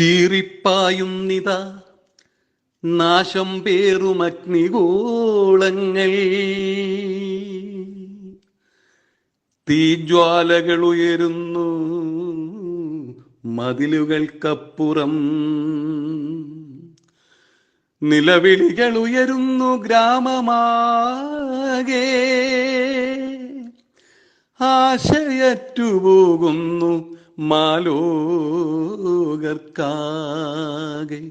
ചീറിപ്പായുന്നിത നാശം പേറും അഗ്നിഗോളങ്ങൾ. തീജ്വാലകൾ ഉയരുന്നു മതിലുകൾക്കപ്പുറം. നിലവിളികൾ ഉയരുന്നു ഗ്രാമമാകെ. ആശയറ്റുപോകുന്നു മാലോകർക്കാകെ.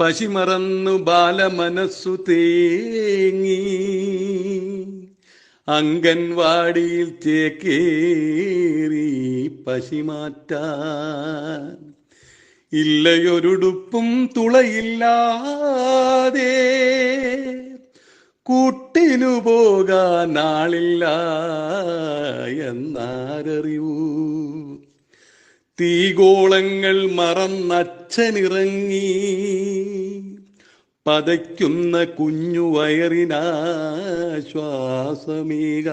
പശിമറന്നു ബാലമനസ്സു തേങ്ങി. അംഗൻവാടിയിൽ തേക്കേറി പശിമാറ്റാൻ. ഇല്ലയൊരുടുപ്പും തുളയില്ലാതെ കൂട്ടിനു പോകാൻ നാളില്ല എന്നാരറിവൂ തീഗോളങ്ങൾ മറന്നച്ഛനിറങ്ങി. പതയ്ക്കുന്ന കുഞ്ഞു വയറിനാശ്വാസമേക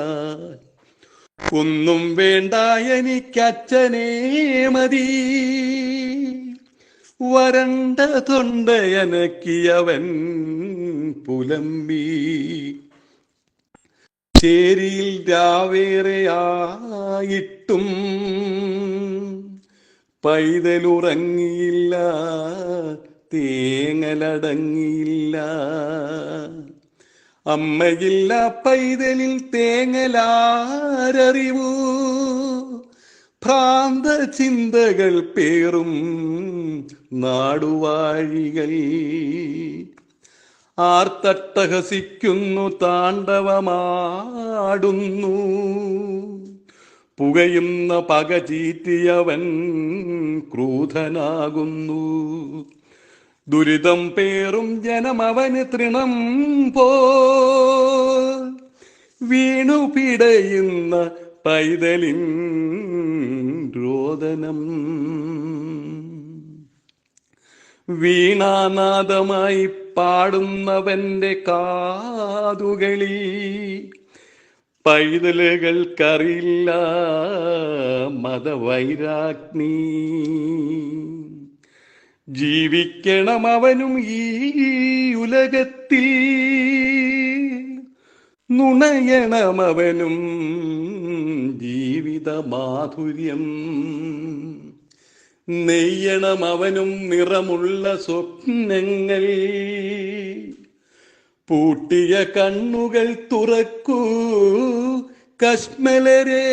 ഒന്നും വേണ്ട എനിക്കച്ഛനേ മതി. വരണ്ട തൊണ്ടയനക്കിയവൻ പുലമ്പി. ചേരിയിൽ രാവേറെയായിട്ടും പൈതലുറങ്ങിയില്ല തേങ്ങലടങ്ങിയില്ല. അമ്മയില്ല പൈതലിൽ തേങ്ങലാരറിവു. ഭ്രാന്ത ചിന്തകൾ പേറും നാടുവാഴികൾ. ആർത്തട്ടഹസിക്കുന്നു താണ്ഡവമാടുന്നു. പുകയുന്ന പക ചീറ്റിയവൻ ക്രൂധനാകുന്നു. ദുരിതം പേറും ജനമവന് തൃണം പോ വീണു പിടയുന്ന പൈതലിൻ രോദനം. വീണാനാദമായി പാടുന്നവന്റെ കാതുകളിൽ പൈതലുകൾക്കറിയില്ല മതവൈരാഗ്നി. ജീവിക്കണം അവനും ഈ ഉലകത്തിൽ. നുണയണം അവനും ജീവിത മാധുര്യം നെയ്യണം അവനും നിറമുള്ള സ്വപ്നങ്ങൾ. പൂട്ടിയ കണ്ണുകൾ തുറക്കൂ കശ്മലരേ.